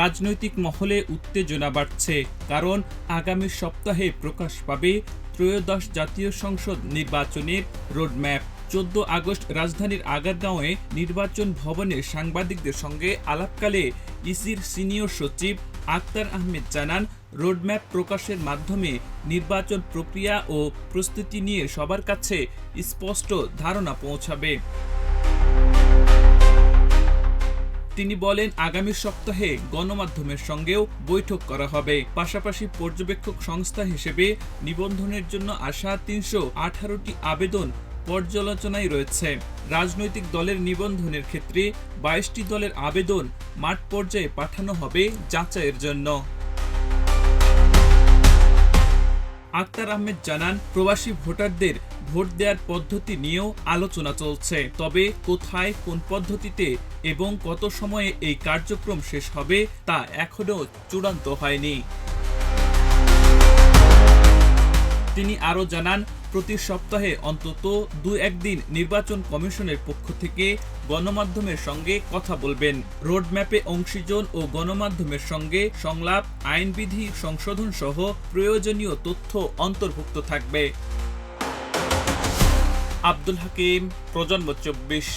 রাজনৈতিক মহলে উত্তেজনা বাড়ছে, কারণ আগামী সপ্তাহে প্রকাশ পাবে ত্রয়োদশ জাতীয় সংসদ নির্বাচনের রোডম্যাপ। চোদ্দ আগস্ট রাজধানীর আগারগাঁওয়ে নির্বাচন ভবনে সাংবাদিকদের সঙ্গে আলাপকালে ইসির সিনিয়র সচিব আক্তার আহমেদ জানান, রোডম্যাপ প্রকাশের মাধ্যমে নির্বাচন প্রক্রিয়া ও প্রস্তুতি নিয়ে সবার কাছে স্পষ্ট ধারণা পৌঁছাবে। তিনি বলেন, আগামী সপ্তাহে গণমাধ্যমের সঙ্গেও বৈঠক করা হবে। পাশাপাশি পর্যবেক্ষক সংস্থা হিসেবে নিবন্ধনের জন্য আসা তিনশো আঠারোটি আবেদন পর্যালোচনায় রয়েছে। রাজনৈতিক দলের নিবন্ধনের ক্ষেত্রে বাইশটি দলের আবেদন মাঠ পর্যায়ে পাঠানো হবে যাচাইয়ের জন্য। আক্তার আহমেদ জানান, প্রবাসী ভোটারদের ভোট দেওয়ার পদ্ধতি নিয়েও আলোচনা চলছে। তবে কোথায়, কোন পদ্ধতিতে এবং কত সময়ে এই কার্যক্রম শেষ হবে তা এখনও চূড়ান্ত হয়নি। তিনি আরও জানান, প্রতি সপ্তাহে অন্তত দু একদিন নির্বাচন কমিশনের পক্ষ থেকে গণমাধ্যমের সঙ্গে কথা বলবেন। রোডম্যাপে অংশীজন ও গণমাধ্যমের সঙ্গে সংলাপ, আইনবিধি সংশোধন সহ প্রয়োজনীয় তথ্য অন্তর্ভুক্ত থাকবে। আব্দুল হাকিম প্রজন্ম চব্বিশ।